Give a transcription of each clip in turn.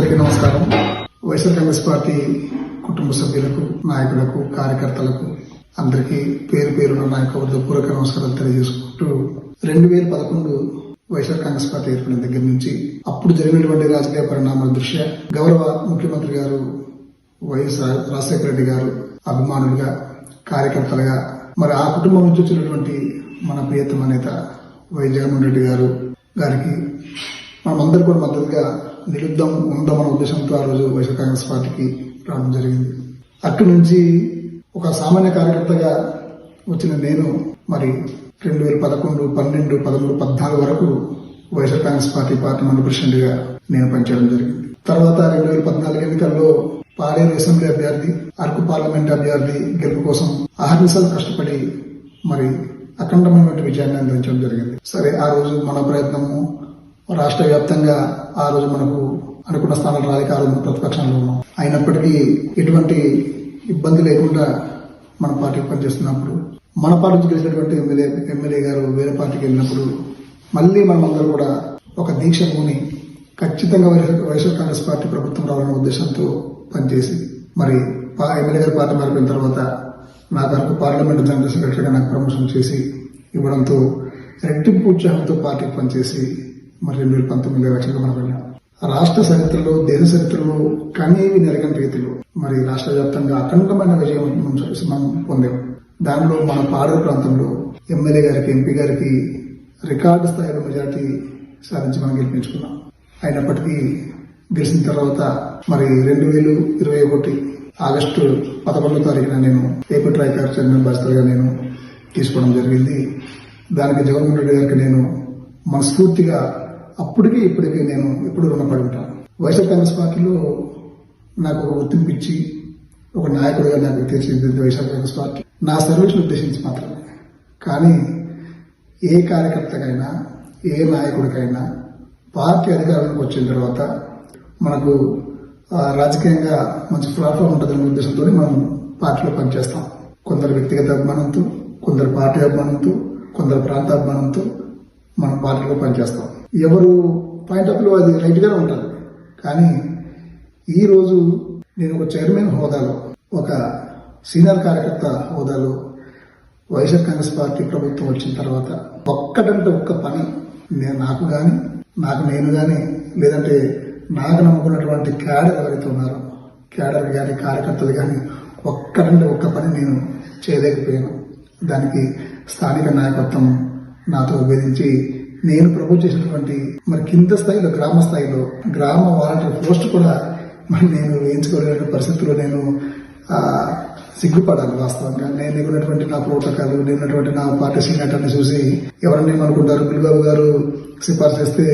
అందరికీ నమస్కారం. వైఎస్ఆర్ కాంగ్రెస్ పార్టీ కుటుంబ సభ్యులకు నాయకులకు కార్యకర్తలకు అందరికీ పేరు పేరున నా యొక్క హృదయపూర్వక నమస్కారాలు తెలియజేసుకుంటూ రెండు వేల పదకొండు వైఎస్ఆర్ కాంగ్రెస్ పార్టీ ఏర్పడిన దగ్గర నుంచి అప్పుడు జరిగినటువంటి రాజకీయ పరిణామాల దృష్ట్యా గౌరవ ముఖ్యమంత్రి గారు వైఎస్ రాజశేఖర రెడ్డి గారు అభిమానులుగా కార్యకర్తలుగా మరి ఆ కుటుంబం నుంచి వచ్చినటువంటి మన ప్రియతమ నేత వై జగన్మోహన్ రెడ్డి గారు గారికి మనమందరూ కూడా మద్దతుగా నిలుద్దాం ఉందాం ఉద్దేశంతో ఆ రోజు వైఎస్ఆర్ కాంగ్రెస్ పార్టీకి రావడం జరిగింది. అటు నుంచి ఒక సామాన్య కార్యకర్తగా వచ్చిన నేను మరి రెండు వేల పదకొండు పన్నెండు పదమూడు పద్నాలుగు వరకు వైఎస్ఆర్ కాంగ్రెస్ పార్టీ పార్టీ మండలి ప్రెసిడెంట్గా నేను పనిచేయడం జరిగింది. తర్వాత రెండు వేల పద్నాలుగు ఎన్నికల్లో పాడేరు అసెంబ్లీ అభ్యర్థి అరకు పార్లమెంట్ అభ్యర్థి గెలుపు కోసం అహర్నిశలు కష్టపడి మరి అఖండమైనటువంటి విజయాన్ని అందించడం జరిగింది. సరే ఆ రోజు మన ప్రయత్నము రాష్ట్ర వ్యాప్తంగా ఆ రోజు మనకు అనుకున్న స్థానాలు రాలేక ఆ రోజు ప్రతిపక్షంలో ఉన్నాం. అయినప్పటికీ ఎటువంటి ఇబ్బంది లేకుండా మన పార్టీకి పనిచేస్తున్నప్పుడు మన పార్టీ గెలిచినటువంటి ఎమ్మెల్యే ఎమ్మెల్యే గారు వేరే పార్టీకి వెళ్ళినప్పుడు మళ్ళీ మనమందరూ కూడా ఒక దీక్ష పూని ఖచ్చితంగా వైఎస్ఆర్ కాంగ్రెస్ పార్టీ ప్రభుత్వం రావాలనే ఉద్దేశంతో పనిచేసి మరి పా- ఎమ్మెల్యే గారు పార్టీ మారిపోయిన తర్వాత నా వరకు పార్లమెంట్ జనరల్ సెక్రటరీగా నాకు ప్రమోషన్ చేసి ఇవ్వడంతో రెట్టింపు ఉత్సాహంతో పార్టీకి పనిచేసి మరి రెండు వేల పంతొమ్మిది ఎలక్షన్లో మనం వెళ్ళాం రాష్ట్ర చరిత్రలో దేశ చరిత్రలో కనీవి నెరగని రీతిలో మరి రాష్ట్ర వ్యాప్తంగా అఖండమైన విజయం మనం చూసి మనం పొందాం. దానిలో మన పాడూరు ప్రాంతంలో ఎమ్మెల్యే గారికి ఎంపీ గారికి రికార్డు స్థాయిలో మెజార్టీ సాధించి మనం గెలిపించుకున్నాం. అయినప్పటికీ గెలిచిన తర్వాత మరి రెండు వేలు ఇరవై ఒకటి ఆగస్టు పదకొండో తారీఖున నేను పేపర్ ట్రైకార్ చైర్మన్ బాధ్యతగా నేను తీసుకోవడం జరిగింది. దానికి జగన్మోహన్ రెడ్డి గారికి నేను మనస్ఫూర్తిగా అప్పటికి ఇప్పటికీ నేను ఎప్పుడు రుణపడి ఉంటాను వైఎస్ఆర్ కాంగ్రెస్ పార్టీలో నాకు ఒక గుర్తింపు ఇచ్చి ఒక నాయకుడిగా నాకు తీర్చిదిద్దింది వైఎస్ఆర్ కాంగ్రెస్ పార్టీ. నా సర్వీస్ను ఉద్దేశించి మాత్రమే. కానీ ఏ కార్యకర్తకైనా ఏ నాయకుడికైనా పార్టీ అధికారంలోకి వచ్చిన తర్వాత మనకు రాజకీయంగా మంచి ప్లాట్ఫామ్ ఉంటుందనే ఉద్దేశంతో మనం పార్టీలో పనిచేస్తాం. కొందరు వ్యక్తిగత అభిమానంతో కొందరు పార్టీ అభిమానంతో కొందరు ప్రాంత అభిమానంతో మనం పార్టీలో పనిచేస్తాం. ఎవరు పాయింట్ ఆఫ్లో అది రైట్గానే ఉంటారు ఉంటుంది. కానీ ఈరోజు నేను ఒక చైర్మన్ హోదాలో ఒక సీనియర్ కార్యకర్త హోదాలో వైఎస్ఆర్ కాంగ్రెస్ పార్టీ ప్రభుత్వం వచ్చిన తర్వాత ఒక్కటంటే ఒక్క పని నేను నాకు కానీ నాకు నేను కానీ లేదంటే నాకు నమ్ముకున్నటువంటి క్యాడర్ ఎవరైతే ఉన్నారో క్యాడర్ కానీ కార్యకర్తలు కానీ ఒక్కటంటే ఒక్క పని నేను చేయలేకపోయాను. దానికి స్థానిక నాయకత్వం నాతో విభేదించి నేను ప్రపోజ్ చేసినటువంటి మరి కింద స్థాయిలో గ్రామ స్థాయిలో గ్రామ వాలంటీర్ పోస్ట్ కూడా మరి నేను వేయించుకోలేని పరిస్థితుల్లో నేను సిగ్గుపడాలి వాస్తవంగా. నేను ఉన్నటువంటి నా ప్రోటోకాల్ నేను నా పార్టీ సీనియర్ని చూసి ఎవరన్నా ఏమనుకుంటారు? గురుబాబు గారు సిఫార్సు చేస్తే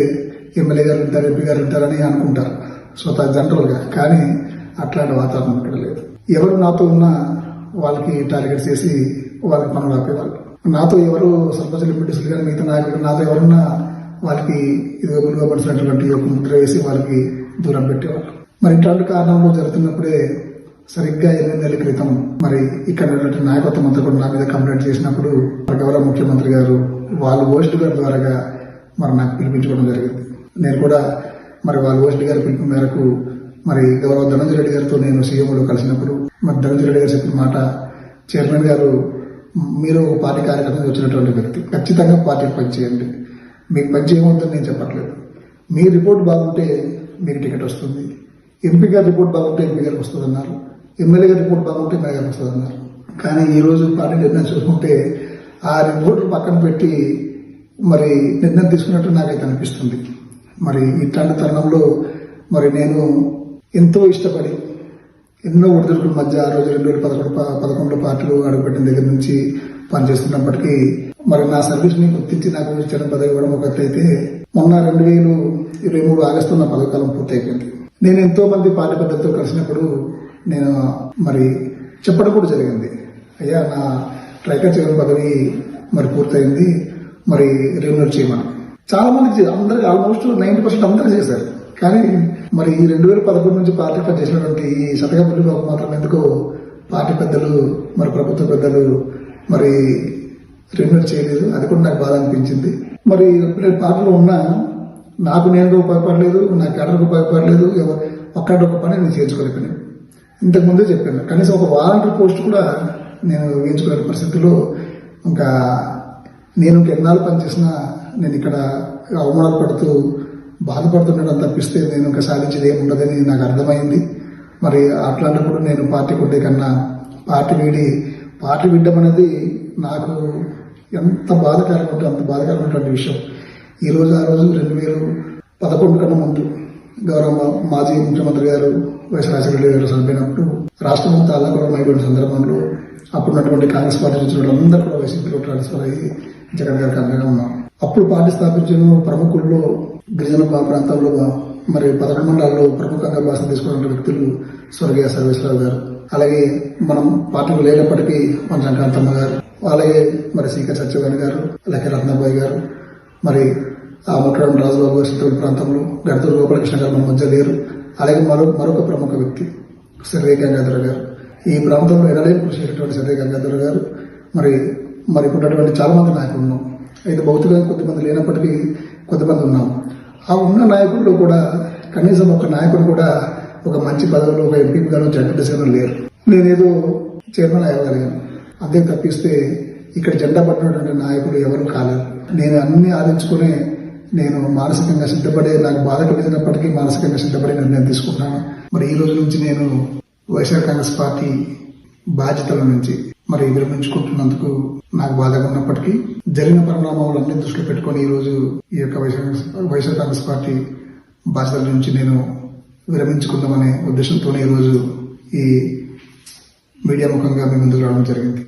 ఎమ్మెల్యే గారు ఉంటారు ఎంపీ గారు ఉంటారని అనుకుంటారు స్వతహా జనరల్గా. కానీ అట్లాంటి వాతావరణం ఇక్కడ లేదు. ఎవరు నాతో ఉన్నా వాళ్ళకి టార్గెట్ చేసి వాళ్ళకి పనులు ఆపేవాళ్ళు. నాతో ఎవరు సర్పంచ్ ఎంపీటీసీలు కానీ మిగతా నాయకులు నాతో ఎవరున్నా వాళ్ళకి ఇది గురుపడినటువంటి ఒక ముద్ర వేసి వాళ్ళకి దూరం పెట్టేవాళ్ళు. మరి ఇట్లాంటి కారణంలో జరుగుతున్నప్పుడే సరిగ్గా ఎనిమిది నెలల క్రితం మరి ఇక్కడ ఉన్నటువంటి నాయకత్వం అంతా కూడా నా మీద కంప్లైంట్ చేసినప్పుడు గౌరవ ముఖ్యమంత్రి గారు వాళ్ళ ఓస్ట్ గారి ద్వారా మరి నాకు పిలిపించుకోవడం జరిగింది. నేను కూడా మరి వాళ్ళ ఓస్ట్ గారి పిలుపు మేరకు మరి గౌరవ ధనంజయ రెడ్డి గారితో నేను సీఎంలో కలిసినప్పుడు మరి ధనంజయ రెడ్డి గారు చెప్పిన మాట చైర్మన్ గారు మీరు ఒక పార్టీ కార్యకర్తగా వచ్చినటువంటి వ్యక్తి ఖచ్చితంగా పార్టీకి పనిచేయండి మీకు పని చేయవద్దని నేను చెప్పట్లేదు. మీ రిపోర్ట్ బాగుంటే మీకు టికెట్ వస్తుంది. ఎంపీ గారి రిపోర్ట్ బాగుంటే ఎంపీ గారికి వస్తుంది అన్నారు ఎమ్మెల్యే గారి రిపోర్ట్ బాగుంటే ఎమ్మెల్యే గారికి వస్తుంది అన్నారు కానీ ఈరోజు పార్టీ నిర్ణయం చూసుకుంటే ఆ రిపోర్ట్ పక్కన పెట్టి మరి నిర్ణయం తీసుకున్నట్టు నాకైతే అనిపిస్తుంది. మరి ఇట్లాంటి తరుణంలో మరి నేను ఎంతో ఇష్టపడి ఎన్నో ఒడిదుడుకుల మధ్య ఆ రోజు రెండు వేల పదకొండు పదకొండు పార్టీలు అడుగుపెట్టిన దగ్గర నుంచి పనిచేస్తున్నప్పటికీ మరి నా సర్వీస్ని గుర్తించి నాకు ఇచ్చిన పదవి ఇవ్వడం ఒకటైతే మొన్న రెండు వేలు ఇరవై మూడు ఆగస్టు నా పదవకాలం పూర్తయిపోయింది. నేను ఎంతో మంది పార్టీ పెద్దలతో కలిసినప్పుడు నేను మరి చెప్పడం కూడా జరిగింది. అయ్యా నా ట్రైకర్ చేయడం పదవి మరి పూర్తయింది మరి రెన్యూల్ చేయమని. చాలా మందికి అందరికి ఆల్మోస్ట్ నైంటీ పర్సెంట్ అందరూ చేశారు. కానీ మరి ఈ రెండు వేల పదకొండు నుంచి పార్టీ పనిచేసినటువంటి ఈ శతకపల్లి బాబు మాత్రం ఎందుకో పార్టీ పెద్దలు మరి ప్రభుత్వ పెద్దలు మరి రెన్యూల్ చేయలేదు. అది కూడా నాకు బాధ అనిపించింది. మరి నేను పార్టీలో ఉన్నా నాకు నేను ఉపయోగపడలేదు నా కేడర్కి ఉపయోగపడలేదు ఎవరు ఒక్కడొక పని నేను చేయించుకోలేకపోయాను. ఇంతకుముందే చెప్పాను. కనీసం ఒక వాలంటీర్ పోస్ట్ కూడా నేను వేయించుకోలేని పరిస్థితుల్లో ఇంకా నేను ఇంకా ఎన్నాళ్ళు పనిచేసినా నేను ఇక్కడ అవమానాలు పడుతూ బాధపడుతుండడం తప్పిస్తే నేను ఇంకా సాధించేది ఏముండదని నాకు అర్థమైంది. మరి అట్లాంటప్పుడు నేను పార్టీ కొట్టే కన్నా పార్టీ వీడి పార్టీ విడ్డం అనేది నాకు ఎంత బాధకరంగా ఉంటే అంత బాధకరమైనటువంటి విషయం. ఈ రోజు ఆ రోజు రెండు వేలు పదకొండు కన్నా ముందు గౌరవ మాజీ ముఖ్యమంత్రి గారు వైఎస్ రాజశేఖర గారు చనిపోయినప్పుడు రాష్ట్రం అంతా అల్లకూడడం అయిపోయిన సందర్భంలో అప్పుడున్నటువంటి కాంగ్రెస్ పార్టీ నుంచి కూడా అందరూ కూడా వైసీపీలో ట్రాన్స్ఫర్ అయ్యి జగన్ గారికి అండగా ఉన్నాం. అప్పుడు పార్టీ స్థాపించిన ప్రముఖుల్లో గిరిజన ప్రా- ప్రాంతంలో మరి పదకొండు మండలాల్లో ప్రముఖంగా భాష తీసుకున్న వ్యక్తులు స్వర్గీయ సర్వేశ్వరరావు గారు. అలాగే మనం పార్టీలో లేనప్పటికీ మన శంకాంతమ్మ గారు అలాగే మరి సీక సత్యవాణి గారు అలాగే రత్నబాయి గారు మరి ఆ ముట్టడం రాజుబాబు గారు ప్రాంతంలో గడతూరు గోపాలకృష్ణ గారు మన మధ్య లేరు. అలాగే మరో మరొక ప్రముఖ వ్యక్తి సర్వే గంగాధర్ గారు. ఈ ప్రాంతంలో ఎనలేని కృషి చేసినటువంటి సర్వే గంగాధర్ గారు. మరి మరి ఇప్పుడు చాలా మంది నాయకులు ఉన్నాం. అయితే భౌతికంగా కొద్దిమంది లేనప్పటికీ కొద్దిమంది ఉన్నాం. ఆ ఉన్న నాయకుల్లో కూడా కనీసం ఒక నాయకుడు కూడా ఒక మంచి పదవిలో ఒక ఎంపీ గాను జడ్పీటీసీలో లేరు. నేనేదో చైర్మన్ అయ్యగలిగాను అంతే తప్పిస్తే ఇక్కడ జెండా పట్టినటువంటి నాయకులు ఎవరు కాలేరు నేను అన్ని ఆలోచించుకునే నేను మానసికంగా సిద్ధపడే నాకు బాధ కలిగినప్పటికీ మానసికంగా సిద్ధపడే నిర్ణయం తీసుకుంటున్నాను. మరి ఈ రోజు నుంచి నేను వైఎస్ఆర్ కాంగ్రెస్ పార్టీ బాధ్యతల నుంచి మరి విరమించుకుంటున్నందుకు నాకు బాధగా ఉన్నప్పటికీ జరిగిన పరిణామాలన్నీ దృష్టిలో పెట్టుకొని ఈ రోజు ఈ యొక్క వైఎస్ఆర్ వైఎస్ఆర్ కాంగ్రెస్ పార్టీ బాధ్యతల నుంచి నేను విరమించుకుందామనే ఉద్దేశంతోనే ఈ రోజు ఈ మీడియా ముఖంగా మీ ముందుకు రావడం జరిగింది.